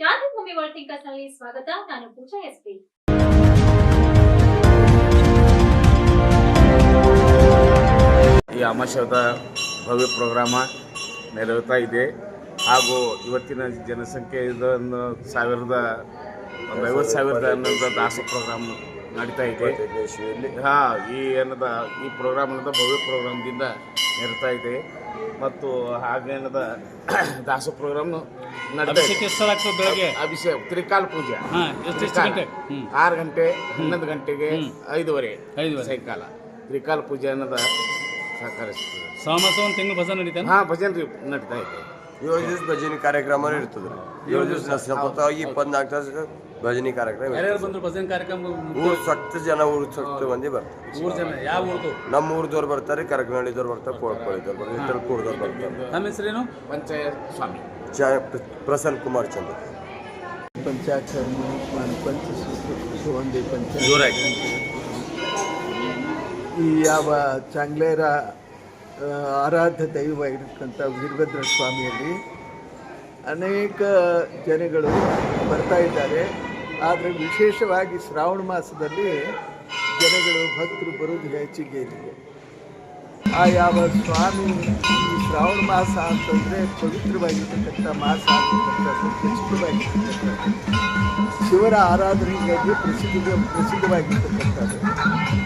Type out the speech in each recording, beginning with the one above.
ಕ್ರಾಂತಿಭೂಮಿ ವರ್ಲ್ಡ್ನಲ್ಲಿ ಸ್ವಾಗತ. ನಾನು ಪೂಜಾ ಎಸ್ಪಿ ಈ ಅಮಾಶಯದ ಭವ್ಯ ಪ್ರೋಗ್ರಾಮ ನೆರವೇರ್ತಾ ಇದೆ. ಹಾಗೂ ಇವತ್ತಿನ ಜನಸಂಖ್ಯೆ ಇದೊಂದು ಸಾವಿರದ, ಒಂದು ಐವತ್ತು ಸಾವಿರದ ಹನ್ನೊಂದು ದಾಸ ಪ್ರೋಗ್ರಾಮ್. ನಡೀತಾ ಇದೆ. ಹಾಂ ಈ ಏನದ ಈ ಪ್ರೋಗ್ರಾಮ್ ಅನ್ನೋದು ಭವ್ಯ ಪ್ರೋಗ್ರಾಮ್ದಿಂದ ನಡೀತಾ ಇದೆ. ಮತ್ತು ಹಾಗೇನದ ದಾಸ ಪ್ರೋಗ್ರಾಮ್ ಅಭಿಷೇಕ ತ್ರಿಕಾಲ್ ಪೂಜೆ. ಆರು ಗಂಟೆ ಹನ್ನೊಂದು ಗಂಟೆಗೆ ಐದುವರೆ. ಸಾಯಂಕಾಲ. ತ್ರಿಕಾಲ ಪೂಜೆ ಅನ್ನೋದ ಸಹಕಾರ ಸೋಮವಾಸ ಒಂದು ತಿಂಗಳು ಭಜನೆ ನಡೀತಾ ಹಾಂ ಭಜನ್ ರೀ ನಡೀತಾ ಇದೆ. ಏಳು ದಿವಸ ಭಜನೆ ಕಾರ್ಯಕ್ರಮ ಇರ್ತದೆ ಏಳು ದಿವಸ ಸತತವಾಗಿ ಇಪ್ಪತ್ನಾಲ್ಕು ತಾಸು ಭಜನೆ ಕಾರ್ಯಕ್ರಮ ಯಾರ್ಯಾರು ಬಂದ್ರು ಸಕ್ತ ಜನ ಊರು ಸಕ್ತ ಮಂದಿ ಬರ್ತಾರೆ. ಮೂರು ಜನ ಯಾವ ಊರ್ದು ನಮ್ಮ ಊರದವ್ರು ಬರ್ತಾರೆ ಕರಕನಹಳ್ಳಿದವ್ರು ಬರ್ತಾರೆ ಕೋಳ್ಕೊಳ್ಳಿದವ್ರು ಬರ್ತಾರೆ ಕೂಡದವ್ರು ಬರ್ತಾರೆ. ನಮ್ಮ ಹೆಸರೇನು? ಪಂಚಾಯತ್ ಸ್ವಾಮಿ. ಚ ಪ್ರಸನ್ನ ಕುಮಾರ್ ಚಂದ್ರ. ಪಂಚಾಯತ್ ಪಂಚ ಸುಗಂಧಿ ಪಂಚಾಯತ್ ಈ ಯಾವ ಚಾಂಗ್ಲೇರ ಆ, ದೈವ ಇರತಕ್ಕಂಥ ವೀರಭದ್ರ ಸ್ವಾಮಿಯಲ್ಲಿ ಅನೇಕ ಜನಗಳು ಬರ್ತಾ ಇದ್ದಾರೆ. ಆದರೆ ವಿಶೇಷವಾಗಿ ಶ್ರಾವಣ ಮಾಸದಲ್ಲಿ ಜನಗಳು ಭಕ್ತರು ಬರೋದು ಹೆಚ್ಚಿಗೆ ಇದೆ. ಆ ಯಾವ ಸ್ವಾಮಿ ಈ ಶ್ರಾವಣ ಮಾಸ ಅಂತಂದರೆ ಪವಿತ್ರವಾಗಿರ್ತಕ್ಕಂಥ ಮಾಸ ಅಂತಕ್ಕಂಥದ್ದು ಪ್ರಸಿದ್ಧವಾಗಿರ್ತಕ್ಕಂಥದ್ದು ಶಿವರ ಆರಾಧನೆಗಾಗಿ ಪ್ರಸಿದ್ಧ ಪ್ರಸಿದ್ಧವಾಗಿರ್ತಕ್ಕಂಥದ್ದು.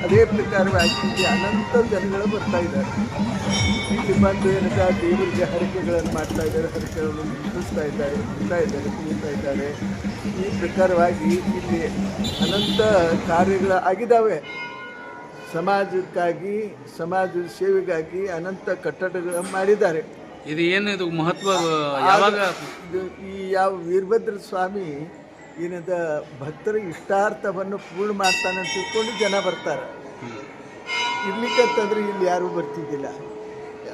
ಅದೇ ಪ್ರಕಾರವಾಗಿ ಇಲ್ಲಿ ಅನಂತ ಜನಗಳು ಬರ್ತಾ ಇದ್ದಾರೆ. ಇಲ್ಲಿ ಬಂದು ಏನಂತ ದೇವರಿಗೆ ಹರಕೆಗಳನ್ನು ಮಾಡ್ತಾ ಇದ್ದಾರೆ ಹರಕೆಗಳನ್ನು ಮುಟ್ಟಿಸ್ತಾ ಇದ್ದಾರೆ ಬಿಡ್ತಾ ಇದ್ದಾರೆ ಕುಣಿತಾ ಇದ್ದಾರೆ. ಈ ಪ್ರಕಾರವಾಗಿ ಇಲ್ಲಿ ಅನಂತ ಕಾರ್ಯಗಳು ಆಗಿದ್ದಾವೆ. ಸಮಾಜಕ್ಕಾಗಿ ಸಮಾಜದ ಸೇವೆಗಾಗಿ ಅನಂತ ಕಟ್ಟಡಗಳು ಮಾಡಿದ್ದಾರೆ. ಇದು ಏನು ಇದು ಮಹತ್ವ ಯಾವಾಗ? ಈ ಯಾವ ವೀರಭದ್ರ ಸ್ವಾಮಿ ಏನದ ಭಕ್ತರ ಇಷ್ಟಾರ್ಥವನ್ನು ಪೂರ್ಣ ಮಾಡ್ತಾನೆ ಅಂತ ತಿಳ್ಕೊಂಡು ಜನ ಬರ್ತಾರೆ. ಇರ್ಲಿಕ್ಕಂತಂದ್ರೆ ಇಲ್ಲಿ ಯಾರೂ ಬರ್ತಿದ್ದಿಲ್ಲ.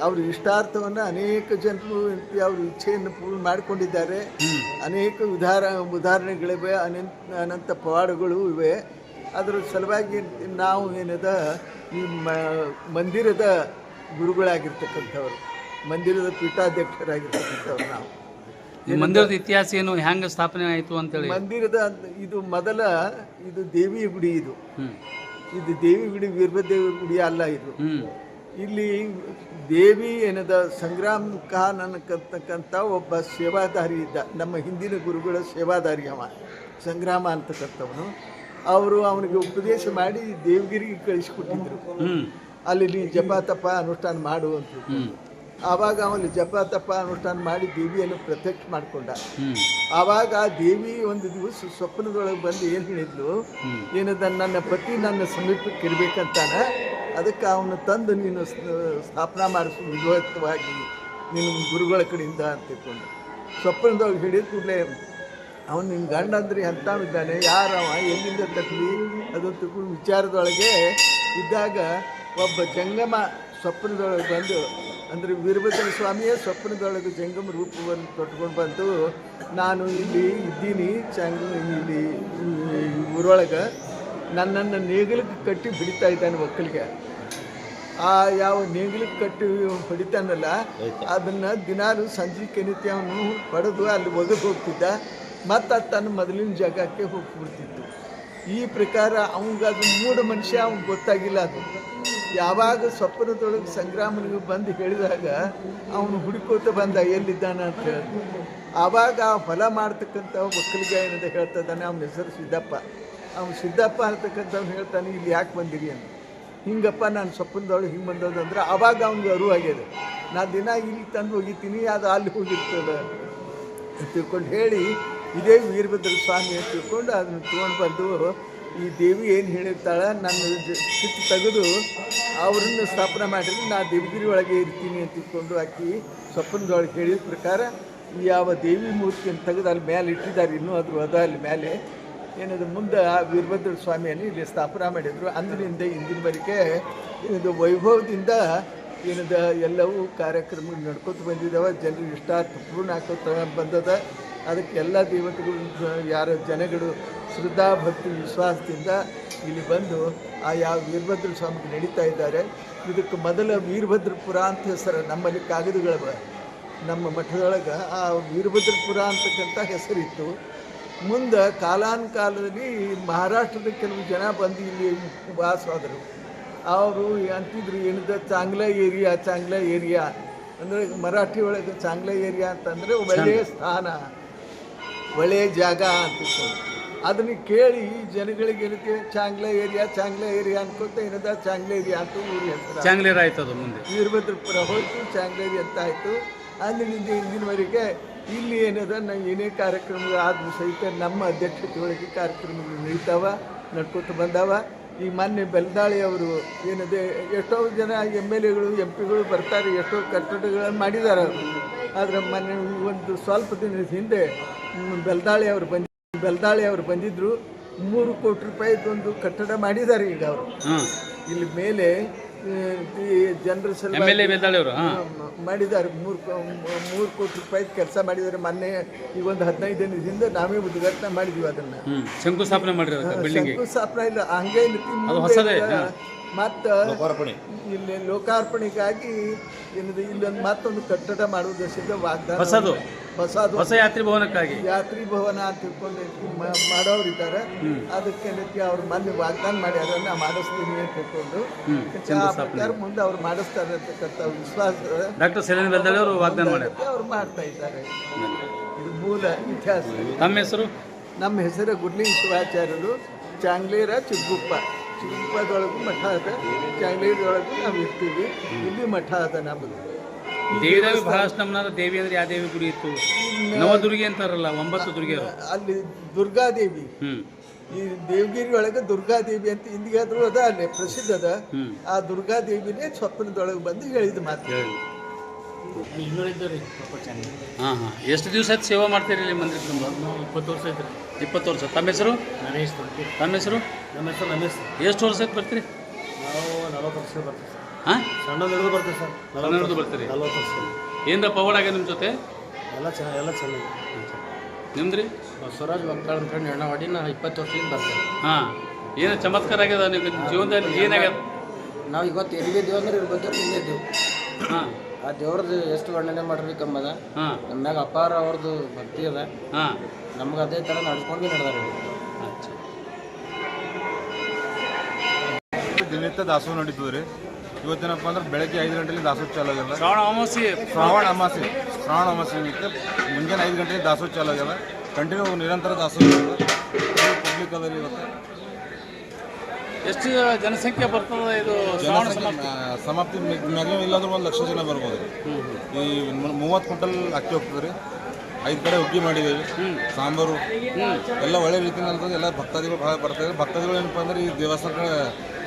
ಅವ್ರ ಇಷ್ಟಾರ್ಥವನ್ನು ಅನೇಕ ಜನರು ಅವ್ರ ಇಚ್ಛೆಯನ್ನು ಪೂರ್ಣ ಮಾಡಿಕೊಂಡಿದ್ದಾರೆ. ಅನೇಕ ಉದಾಹರ, ಉದಾಹರಣೆಗಳಿವೆ, ಅನಂತ ಅನಂತ ಪವಾಡಗಳು ಇವೆ. ಅದರ ಸಲುವಾಗಿ ನಾವು ಏನದ ಈ ಮಂದಿರದ ಗುರುಗಳಾಗಿರ್ತಕ್ಕಂಥವ್ರು, ಮಂದಿರದ ಪೀಠಾಧ್ಯಕ್ಷರಾಗಿರ್ತಕ್ಕಂಥವ್ರು ನಾವು. ಈ ಮಂದಿರದ ಇತಿಹಾಸ ಏನು ಹೆಂಗ ಸ್ಥಾಪನೆ ಆಯಿತು ಅಂತೇಳಿ? ಮಂದಿರದ ಇದು ಮೊದಲ ಇದು ದೇವಿಯ ಗುಡಿ ಇದು. ಇದು ದೇವಿ ಗುಡಿ ವೀರಭದ್ರೇವಿ ಗುಡಿ ಅಲ್ಲ ಇದು. ಇಲ್ಲಿ ದೇವಿ ಏನದ ಸಂಗ್ರಾಮ್ ಖಾನ್ ಅನ್ನಕ್ಕಂತಕ್ಕಂಥ ಒಬ್ಬ ಸೇವಾದಾರಿ ಇದ್ದ. ನಮ್ಮ ಹಿಂದಿನ ಗುರುಗಳ ಸೇವಾದಾರಿ ಅವ ಸಂಗ್ರಾಮ ಅಂತಕ್ಕಂಥವನು ಅವರು ಅವನಿಗೆ ಉಪದೇಶ ಮಾಡಿ ದೇವಗಿರಿಗೆ ಕಳಿಸಿಕೊಟ್ಟಿದ್ರು. ಅಲ್ಲಿ ನೀ ಜಪ ತಪ ಅನುಷ್ಠಾನ ಮಾಡು ಅಂತ ಹ್ಮ್. ಆವಾಗ ಅವನು ಜಪ ತಪ ಅನುಷ್ಠಾನ ಮಾಡಿ ದೇವಿಯನ್ನು ಪ್ರತ್ಯಕ್ಷ ಮಾಡಿಕೊಂಡ. ಆವಾಗ ಆ ದೇವಿ ಒಂದು ದಿವಸ ಸ್ವಪ್ನದೊಳಗೆ ಬಂದು ಏನು ಹೇಳಿದ್ಲು? ಏನದ ನನ್ನ ಪತಿ ನನ್ನ ಸಮೀಪಕ್ಕೆ ಇರಬೇಕಂತಾನೆ? ಅದಕ್ಕೆ ಅವನು ತಂದು ನೀನು ಸ್ಥಾಪನಾ ಮಾಡಿಸು ವಿಧವತ್ವವಾಗಿ ನಿನ್ನ ಗುರುಗಳ ಕಡೆಯಿಂದ ಅಂತ ತಿಳ್ಕೊಂಡು. ಸ್ವಪ್ನದೊಳಗೆ ಹೇಳಿದ ಕೂಡಲೇ ಅವನು ನಿನ್ನ ಗಂಡ ಅಂದ್ರೆ ಇದ್ದಾನೆ ಯಾರವ? ಎಲ್ಲಿಂದ ತಕ್ಕಲಿ ಅದು ತಿಳ್ಕೊಂಡು ವಿಚಾರದೊಳಗೆ ಇದ್ದಾಗ ಒಬ್ಬ ಜಂಗಮ ಸ್ವಪ್ನದೊಳಗೆ ಬಂದು ಅಂದರೆ ವೀರಭದ್ರ ಸ್ವಾಮಿಯೇ ಸ್ವಪ್ನದೊಳಗೆ ಜಂಗಮ ರೂಪವನ್ನು ತೊಟ್ಕೊಂಡು ಬಂದು ನಾನು ಇಲ್ಲಿ ಇದ್ದೀನಿ ಚಂಗ ಇಲ್ಲಿ ಊರೊಳಗೆ. ನನ್ನನ್ನು ನೇಗಿಲಿಗೆ ಕಟ್ಟಿ ಬಿಡಿತಾ ಇದ್ದಾನೆ ಒಕ್ಕಲಿಗೆ. ಆ ಯಾವ ನೇಗಿಲಿಗೆ ಕಟ್ಟಿ ಹೊಡಿತಾನಲ್ಲ ಅದನ್ನು ದಿನಾಲು ಸಂಜೆ ಕೆನಿತಿ ಅವನು ಪಡೆದು ಅಲ್ಲಿ ಒಗೆದು ಹೋಗ್ತಿದ್ದ. ಮತ್ತು ಅದು ತನ್ನ ಮೊದಲಿನ ಜಾಗಕ್ಕೆ ಹೋಗ್ಬಿಡ್ತಿತ್ತು. ಈ ಪ್ರಕಾರ ಅವಂಗೆ ಅದು ಮೂಢ ಮನುಷ್ಯ ಅವ್ನಿಗೆ ಗೊತ್ತಾಗಿಲ್ಲ ಅದು. ಯಾವಾಗ ಸ್ವಪ್ನದೊಳಗೆ ಸಂಗ್ರಾಮನಿಗೆ ಬಂದು ಹೇಳಿದಾಗ ಅವನು ಹುಡುಕೋತ ಬಂದ, ಎಲ್ಲಿದ್ದಾನ? ಅಂತ ಹೇಳಿ ಆವಾಗ ಆ ಹೊಲ ಮಾಡ್ತಕ್ಕಂಥ ಮಕ್ಕಳಿಗೆ ಏನಂತ ಹೇಳ್ತಾನೆ ಅವನ ಹೆಸರು ಸಿದ್ದಪ್ಪ. ಅವನು ಸಿದ್ದಪ್ಪ ಅಂತಕ್ಕಂಥವ್ನು ಹೇಳ್ತಾನೆ, ಇಲ್ಲಿ ಯಾಕೆ ಬಂದಿರಿ? ಅಂತ. ಹಿಂಗಪ್ಪ, ನಾನು ಸ್ವಪ್ನದೊಳಗೆ ಹಿಂಗೆ ಬಂದದಂದ್ರೆ ಆವಾಗ ಅವನಿಗೆ ಅರಿವು ಆಗ್ಯದ. ನಾ ದಿನ ಇಲ್ಲಿ ತಂದು ಹೋಗಿತೀನಿ ಅದು ಅಲ್ಲಿ ಹೋಗಿರ್ತದೆ. ತಿಳ್ಕೊಂಡು ಹೇಳಿ, ಇದೇ ವೀರಭದ್ರ ಸ್ವಾಮಿ ಅಂತ ತಿಳ್ಕೊಂಡು ಅದನ್ನು ತೊಗೊಂಡು ಬಂದು ಈ ದೇವಿ ಏನು ಹೇಳಿರ್ತಾಳೆ? ನನ್ನ ಕಿತ್ತು ತೆಗೆದು ಅವರನ್ನು ಸ್ಥಾಪನೆ ಮಾಡಿದ್ರೆ ನಾ ದೇವಗಿರಿ ಒಳಗೆ ಇರ್ತೀನಿ ಅಂತ ಇಟ್ಕೊಂಡು ಆಕಿ ಸ್ವಪ್ನದೊಳಗೆ ಹೇಳಿದ ಪ್ರಕಾರ ಯಾವ ದೇವಿ ಮೂರ್ತಿಯನ್ನು ತೆಗೆದು ಅಲ್ಲಿ ಮೇಲೆ ಇಟ್ಟಿದ್ದಾರೆ, ಇನ್ನೂ ಅದು ಅದ ಅಲ್ಲಿ ಮೇಲೆ ಏನದು, ಮುಂದೆ ಆ ವೀರಭದ್ರ ಸ್ವಾಮಿಯನ್ನು ಇಲ್ಲಿ ಸ್ಥಾಪನೆ ಮಾಡಿದರು. ಅಂದಿನಿಂದ ಇಂದಿನವರೆಗೆ ಇದು ವೈಭವದಿಂದ ಏನದ, ಎಲ್ಲವೂ ಕಾರ್ಯಕ್ರಮ ನಡ್ಕೊತ ಬಂದಿದ್ದಾವೆ ಜನರು ಇಷ್ಟಾರ್ಥ ಪೂರ್ಣ ಆಕೋತ ಬಂದದ. ಅದಕ್ಕೆಲ್ಲ ದೇವತೆಗಳು ಯಾರ ಜನಗಳು ಶ್ರದ್ಧಾ ಭಕ್ತಿ ವಿಶ್ವಾಸದಿಂದ ಇಲ್ಲಿ ಬಂದು ಆ ಯಾವ ವೀರಭದ್ರ ಸ್ವಾಮಿಗೆ ನಡೀತಾ ಇದ್ದಾರೆ. ಇದಕ್ಕೆ ಮೊದಲ ವೀರಭದ್ರಪುರ ಅಂತ ಹೆಸರು ನಮ್ಮಲ್ಲಿ ಕಾಗದಗಳವ ನಮ್ಮ ಮಠದೊಳಗೆ ಆ ವೀರಭದ್ರಪುರ ಅಂತಕ್ಕಂಥ ಹೆಸರಿತ್ತು. ಮುಂದೆ ಕಾಲಾನುಕಾಲದಲ್ಲಿ ಮಹಾರಾಷ್ಟ್ರದ ಕೆಲವು ಜನ ಬಂದು ಇಲ್ಲಿ ವಾಸವಾದರು ಅವರು ಅಂತಿದ್ರು ಏನಿದೆ ಚಾಂಗ್ಲ ಏರಿಯಾ ಚಾಂಗ್ಲ ಏರಿಯಾ? ಅಂದರೆ ಮರಾಠಿ ಒಳಗೆ ಚಾಂಗ್ಲ ಏರಿಯಾ ಅಂತಂದರೆ ಒಳ್ಳೆಯ ಸ್ಥಾನ ಒಳ್ಳೆಯ ಜಾಗ ಅಂತಿತ್ತು ಅದನ್ನು ಕೇಳಿ ಜನಗಳಿಗೆ ಏನಕ್ಕೆ ಚಾಂಗ್ಲ ಏರಿಯಾ ಚಾಂಗ್ಲ ಏರಿಯಾ ಅನ್ಕೊಂತ ಏನದ? ಚಾಂಗ್ಲ ಏರಿಯಾ ಅಂತ ಊರಿ ಹೆಸರು. ಚಾಂಗ್ಲೇರ್ ಆಯ್ತು ಅದು ಮುಂದೆ. ವೀರಭದ್ರಪುರ ಹೋಯ್ತು ಚಾಂಗ್ಲೇರಿ ಅಂತ ಆಯಿತು. ಅಂದಿನಿಂದ ಇಂದಿನವರೆಗೆ ಇಲ್ಲಿ ಏನದ? ನಾವು ಏನೇ ಕಾರ್ಯಕ್ರಮಗಳು ಆದ್ರೂ ಸಹಿತ ನಮ್ಮ ಅಧ್ಯಕ್ಷತೆ ಒಳಗೆ ಕಾರ್ಯಕ್ರಮಗಳು ನಡೀತಾವ ನಡ್ಕೊತ ಬಂದಾವ. ಈ ಮೊನ್ನೆ ಬೆಲ್ದಾಳಿ ಅವರು ಏನದೆ? ಎಷ್ಟೋ ಜನ ಎಂ ಎಲ್ ಎಗಳು ಎಂ ಪಿಗಳು ಬರ್ತಾರೆ ಎಷ್ಟೋ ಕಟ್ಟಡಗಳನ್ನು ಮಾಡಿದ್ದಾರೆ ಅವರು. ಆದರೆ ಮೊನ್ನೆ ಒಂದು ಸ್ವಲ್ಪ ದಿನದ ಹಿಂದೆ ಬೆಲ್ದಾಳಿ ಅವರು ಬಂದ ಬೆಲ್ದಾಳಿ ಅವರು ಬಂದಿದ್ರು ಮೂರು ಕೋಟಿ ರೂಪಾಯಿದೊಂದು ಕಟ್ಟಡ ಮಾಡಿದ್ದಾರೆ ಈಗ ಅವರು. ಇಲ್ಲಿ ಮೇಲೆ ಈ ಜನರ ಸಲುವಾಗಿ ಮಾಡಿದ್ದಾರೆ ಮೂರು ಮೂರು ಕೋಟಿ ರೂಪಾಯಿ ಕೆಲಸ ಮಾಡಿದ್ದಾರೆ. ಮೊನ್ನೆ ಈಗ ಒಂದು ಹದಿನೈದು ದಿನದಿಂದ ನಾವೇ ಉದ್ಘಾಟನೆ ಮಾಡಿದ್ವಿ ಅದನ್ನ. ಶಂಕುಸ್ಥಾಪನೆ ಶಂಕುಸ್ಥಾಪನೆ ಇಲ್ಲ ಹಂಗೆ ಅದು ಹೊಸದೇ, ಹಾ. ಮತ್ತು ಇಲ್ಲಿ ಲೋಕಾರ್ಪಣೆಗಾಗಿ ಏನದು ಇಲ್ಲೊಂದು ಮತ್ತೊಂದು ಕಟ್ಟಡ ಮಾಡುವುದು ವಾಗ್ದಾನ ಹೊಸದು? ಹೊಸದು ಹೊಸ ಯಾತ್ರಿ ಭವನಕ್ಕಾಗಿ. ಯಾತ್ರಿ ಭವನ ಅಂತ ತಿಳ್ಕೊಂಡು ಮಾಡೋರಿದ್ದಾರೆ ಅದಕ್ಕೆ ಅವ್ರು ಮೊನ್ನೆ ವಾಗ್ದಾನ ಮಾಡಿ ಅದನ್ನ ಮಾಡಿಸ್ತೀನಿ ಅಂತ ಪ್ರಕಾರ ಮುಂದೆ ಅವ್ರು ಮಾಡಿಸ್ತಾರೆ ಅಂತಕ್ಕಂಥ ವಿಶ್ವಾಸ ಡಾಕ್ಟರ್ ಸೆಲೆನ್ ಬೆದ್ದಾಳಿ ಅವರು ವಾಗ್ದಾನ ಮಾಡಿದ್ದಾರೆ ಅವ್ರು ಮಾಡ್ತಾ ಇದ್ದಾರೆ. ಇದು ಮೂಲ ಇತಿಹಾಸ. ನಮ್ಮ ಹೆಸರು? ನಮ್ಮ ಹೆಸರು ಗುಡ್ಲಿಂಗ್ ಶಿವಾಚಾರ್ಯರು. ಚಾಂಗ್ಲೇರ ಚಿಗ್ಗುಪ್ಪ ಚಿಗ್ಗುಪ್ಪದೊಳಗೂ ಮಠ ಅದ ಚಾಂಗ್ಲೇರದೊಳಗೂ ನಾವು ಇರ್ತೀವಿ. ಇಲ್ಲಿ ಮಠ ಅದ ನಮ್ಮದು ದೇವಿ ದೇವಿ ಬಹಳಷ್ಟು ನಮ್ಮನಾದ ದೇವಿ ಅಂದ್ರೆ ಯಾವ ದೇವಿ ಗುಡಿ ಇತ್ತು? ನವದುರ್ಗಿ ಅಂತಾರಲ್ಲ ಒಂಬತ್ತು ದುರ್ಗಿಯರು. ಅಲ್ಲಿ ದುರ್ಗಾದೇವಿ. ಹ್ಞೂ ಈ ದೇವಗಿರಿ ಒಳಗೆ ದುರ್ಗಾದೇವಿ ಅಂತ ಹಿಂದಿಗಾದ್ರೂ ಅದ ಅಲ್ಲಿ ಪ್ರಸಿದ್ಧ ಅದ. ಹ್ಞೂ ಆ ದುರ್ಗಾದೇವಿನೇ ಸ್ವಪ್ನದೊಳಗೆ ಬಂದು ಹೇಳಿದ ಮಾತು. ಹೇಳಿ. ಹಾಂ ಹಾಂ. ಎಷ್ಟು ದಿವಸ ಆಯ್ತು ಸೇವೆ ಮಾಡ್ತೀರಿ ಇಲ್ಲಿ ಮಂದಿರ ತುಂಬ? ಇಪ್ಪತ್ತು ವರ್ಷ ಐತ್ರಿ ಇಪ್ಪತ್ತು ವರ್ಷ. ತಮ್ಮ ಹೆಸರು? ನರೇಶ್ ತಮ್ಮ ಹೆಸರು? ನಮ್ಮ ಹೆಸರು ರಮೇಶ್. ಎಷ್ಟು ವರ್ಷ ಆಯ್ತು ಬರ್ತೀರಿ? ನಾವು ನಲವತ್ತು ವರ್ಷ ಬರ್ತೀವಿ ಹಾಂ? ಸಣ್ಣ ಹಿಡಿದು ಬರ್ತೀವಿ ಸರ್. ಹನ್ನೆರಡು ಬರ್ತೀರಿ. ನಲವತ್ತು ವರ್ಷ. ಏನ್ರ ಪವಾಡ ಆಗ್ಯದ ನಿಮ್ಮ ಜೊತೆ? ಎಲ್ಲ ಚೆನ್ನಾಗಿ ಎಲ್ಲ ಚೆನ್ನಾಗಿ ನಿಮ್ದ್ರಿ? ಬಸವರಾಜ್ ಮಕ್ಕಳ ಅಂತ ಹೇಳಿ ಎಣ್ಣವಾಡಿ ನಾ ಇಪ್ಪತ್ತು ವರ್ಷದಿಂದ ಬರ್ತೇವೆ ಹಾಂ. ಏನು ಚಮತ್ಕಾರ ಆಗ್ಯದ ನಿಮ್ಮ ಜೀವನದಲ್ಲಿ ಏನಾಗ್ಯದ ನಾವು ಇವತ್ತು ಎಲ್ಲಿದ್ದೀವಿ ಅಂದ್ರೆ ಇರ್ಬೇಕು ಇಲ್ಲಿದ್ದೀವಿ ಹಾಂ. ಆ ದೇವ್ರದ್ದು ಎಷ್ಟು ವರ್ಣನೆ ಮಾಡ್ರಿ ಕಮ್ಮದ ಹಾಂ. ನಮ್ಮ ಮ್ಯಾಗ ಅಪಾರ ಅವ್ರದ್ದು ಭಕ್ತಿ ಅದ. ಹಾಂ. ನಮ್ಗೆ ಅದೇ ಥರ ನಡ್ಕೊಂಡು ನಡೆದಾರೆ ಅಚ್ಚಾ. ದಿನನಿತ್ಯ ದಾಸೋಹ ನಡೀತದೆ ರೀ. ಇವತ್ತೇನಪ್ಪ ಅಂದ್ರೆ ಬೆಳಗ್ಗೆ ಐದು ಗಂಟೆಲಿ ದಾಸೋಹ ಚಾಲು ಆಗ್ಯದ. ಶ್ರಾವಣ ಅಮಾವಾಸ್ಯೆ. ಶ್ರಾವಣ ಅಮಾಸೆ ಶ್ರಾವಣ ಅಮಾಸೆ ನಿಮಿತ್ತ ಮುಂಜಾನೆ ಐದು ಗಂಟೆಗೆ ದಾಸೋಹ ಚಾಲು ಆಗ್ಯದ. ಕಂಟಿನ್ಯೂ ನಿರಂತರ ದಾಸೋಹ ಪಬ್ಲಿಕ್ ಅದರಿ ಇವತ್ತು. ಎಷ್ಟು ಜನಸಂಖ್ಯೆ ಬರ್ತದ ಇದು ಶ್ರಾವಣ ಸಮಾಪ್ತಿ? ಸಮಾಪ್ತಿ ಮ್ಯಾಕ್ಸಿಮಮ್ ಇಲ್ಲಾಂದ್ರೆ ಒಂದು ಲಕ್ಷ ಜನ ಬರ್ಬೋದು. ಈ ಮೂವತ್ತು ಕ್ವಿಂಟಲ್ ಅಕ್ಕಿ ಹೋಗ್ತದೆ ರೀ ಐದು ಕಡೆ ಹುಗ್ಗಿ ಮಾಡಿದ್ದೀವಿ ಸಾಂಬಾರು. ಎಲ್ಲ ಒಳ್ಳೆ ರೀತಿಯಲ್ಲಿ ಎಲ್ಲ ಭಕ್ತಾದಿಗಳು ಭಾಳ ಬರ್ತಾರೆ. ಭಕ್ತಾದಿಗಳು ಏನಪ್ಪ ಅಂದ್ರೆ ಈ ದೇವಸ್ಥಾನ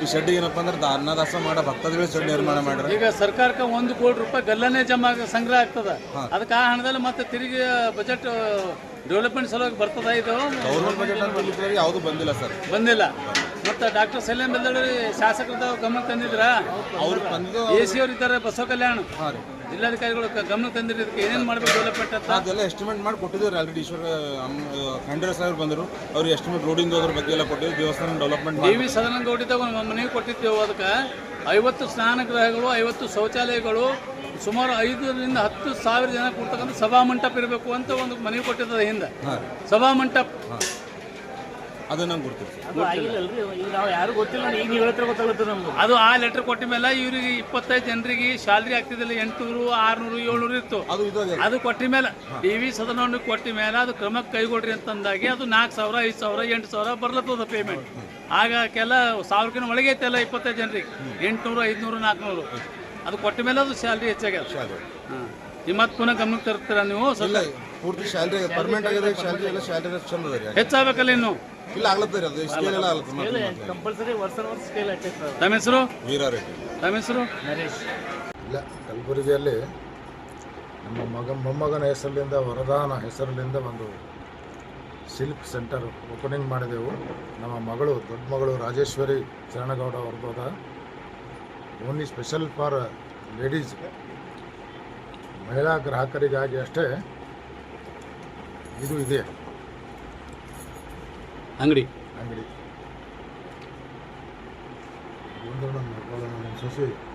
ಈ ಶೆಡ್ ಏನಪ್ಪ ಅಂದ್ರೆ ದಾ- ಅನ್ನದಾಸ ಮಾಡೋ ಭಕ್ತಾದಿಗಳು ಶೆಡ್ ನಿರ್ಮಾಣ ಮಾಡ್ಯಾರ ಈಗ ಸರ್ಕಾರಕ್ಕೆ ಒಂದು ಕೋಟಿ ರೂಪಾಯಿ ಗಲ್ಲನೆ ಜಮಾ ಆಗ- ಸಂಗ್ರಹ ಆಗ್ತದ. ಅದಕ್ಕೆ ಆ ಹಣದಲ್ಲಿ ಮತ್ತೆ ತಿರುಗಿ ಬಜೆಟ್ ಡೆವಲಪ್ಮೆಂಟ್ ಸಲುವಾಗಿ ಬರ್ತದ ಇದು? ಗೌರ್ಮೆಂಟ್ ಬಜೆಟ್ ಅಂತ ಯಾವುದು ಬಂದಿಲ್ಲ ಸರ್. ಬಂದಿಲ್ಲ. ಮತ್ತೆ ಡಾಕ್ಟರ್ ಸೆಲೆಂ ಬೆಲ್ಲಡಿ ಶಾಸಕರದ ಗಮನ ತಂದಿದ್ರ? ಅವ್ರು ಎ ಸಿ ಅವ್ರು ಇದ್ದಾರೆ ಬಸವ ಕಲ್ಯಾಣ. ಹಾಂ ರೀ. ಜಿಲ್ಲಾಧಿಕಾರಿಗಳು ಗಮನ ತಂದಿರಿ ಇದಕ್ಕೆ ಏನೇನು ಮಾಡ್ಬೇಕು ಡೆವಲಪ್ಮೆಂಟ್ ಅಂತ? ಅದೆಲ್ಲ ಎಸ್ಟಿಮೇಟ್ ಮಾಡಿ ಕೊಟ್ಟಿದ್ದಾರೆ ಆಲ್ರೆಡಿ ಈಶ್ವರ ಖಂಡ್ರೆ ಸಾಹೇಬ್ ಬಂದರು. ಅವ್ರು ಎಸ್ಟಿಮೇಟ್ ರೋಡಿಂದ ಅದ್ರ ಬಗ್ಗೆ ಎಲ್ಲ ಕೊಟ್ಟಿದ್ರು. ದೇವಸ್ಥಾನ ಡೆವಲಪ್ಮೆಂಟ್ ಡಿ ವಿ ಸದಾನಂದ ಗೌಡಿದಾಗ ಒಂದು ಮನೆಗೆ ಕೊಟ್ಟಿದ್ದೇವೆ ಅದಕ್ಕೆ. ಐವತ್ತು ಸ್ನಾನಗೃಹಗಳು ಐವತ್ತು ಶೌಚಾಲಯಗಳು ಸುಮಾರು ಐದರಿಂದ ಹತ್ತು ಸಾವಿರ ಜನ ಕೊಡ್ತಕ್ಕಂಥ ಸಭಾ ಮಂಟಪ ಇರಬೇಕು ಅಂತ ಒಂದು ಮನೆಗೆ ಕೊಟ್ಟಿದ್ದದ ಹಿಂದೆ. ಸಭಾ ಮಂಟಪ. ಅದು ನಂಗೆ ಗೊತ್ತಿಲ್ಲ ಅದು ಆಗಿಲ್ಲಲ್ರಿ ಈಗ ನಾವು ಯಾರು ಗೊತ್ತಿಲ್ಲ ಈಗ ನೀವು ಹೇಳ್ತಾರೆ ಗೊತ್ತಾಗುತ್ತೆ ನಮ್ಗೆ. ಅದು ಆ ಲೆಟರ್ ಕೊಟ್ಟ ಮೇಲೆ ಇವ್ರಿಗೆ ಇಪ್ಪತ್ತೈದು ಜನರಿಗೆ ಸ್ಯಾಲ್ರಿ ಆಗ್ತಿದ್ದಿಲ್ಲ ಎಂಟುನೂರು ಆರ್ನೂರು ಏಳ್ನೂರು ಇತ್ತು. ಅದು ಇದು ಅದು ಕೊಟ್ಟ ಮೇಲೆ ಡಿ ವಿ ಸದನವನ್ನು ಕೊಟ್ಟ ಮೇಲೆ ಅದು ಕ್ರಮಕ್ಕೆ ಕೈಗೊಡ್ರಿ ಅಂತಂದಾಗಿ ಅದು ನಾಲ್ಕು ಸಾವಿರ ಐದು ಸಾವಿರ ಎಂಟು ಸಾವಿರ ಬರ್ಲತ್ತದ ಪೇಮೆಂಟ್ ಆಗ ಕೆಲ ಸಾವಿರಕ್ಕಿಂತ ಒಳಗೆ ಐತೆಲ್ಲ ಇಪ್ಪತ್ತೈದು ಜನರಿಗೆ. ಎಂಟುನೂರು ಐದುನೂರು ನಾಲ್ಕುನೂರು. ಅದು ಕೊಟ್ಟ ಮೇಲೆ ಅದು ಸ್ಯಾಲ್ರಿ ಹೆಚ್ಚಾಗ್ಯದ. ನಿಮ್ಮ ಮತ್ತೆ ಪುನಃ ಗಮನಕ್ಕೆ ತರ್ತೀರಾ ನೀವು? ಇಲ್ಲ ಪೂರ್ತಿ ಸ್ಯಾಲ್ರಿ ಪರ್ಮನೆಂಟ್ ಆಗಿದೆ ಸ್ಯಾಲ್ರಿ ಎಲ್ಲ ಸ್ಯಾಲ್ರಿ ಚಂದ ಅದ ರೀ ಹೆಚ್ಚಾಗಬೇಕಲ್ಲ ಇನ್ನು? ಇಲ್ಲ ಆಗ್ಲತ್ತ ರೀ ಅದು ಸ್ಕೇಲ್ ಎಲ್ಲ ಆಗ್ಲತ್ತ ಮತ್ತೆ ಮತ್ತೆ. ಕಂಪಲ್ಸರಿ ವರ್ಷ ವರ್ಷ ಸ್ಕೇಲ್ ಹಾಕೈತೆ ತಮ್ಮ ಹೆಸರು? ವೀರಾರೆಡ್ಡಿ ತಮ್ಮ ಹೆಸರು? ನರೇಶ್. ಇಲ್ಲ ಕಲಬುರಗಿಯಲ್ಲಿ ನಮ್ಮ ಮಗ ಮೊಮ್ಮಗನ ಹೆಸರಿನಿಂದ ವರದಾನ ಹೆಸರಿನಿಂದ ಒಂದು ಸಿಲ್ಕ್ ಸೆಂಟರ್ ಓಪನಿಂಗ್ ಮಾಡಿದೆವು. ನಮ್ಮ ಮಗಳು ದೊಡ್ಡ ಮಗಳು ರಾಜೇಶ್ವರಿ ಚರಣಗೌಡ ಅವ್ರದ್ದು ಓನ್ಲಿ ಸ್ಪೆಷಲ್ ಫಾರ್ ಲೇಡೀಸ್ ಮಹಿಳಾ ಗ್ರಾಹಕರಿಗಾಗಿ ಅಷ್ಟೇ ಇದು ಇದೆ. ಅಂಗಡಿ. ಅಂಗಡಿ. ಒಂದು ನನ್ನ ಸೊಸೆ.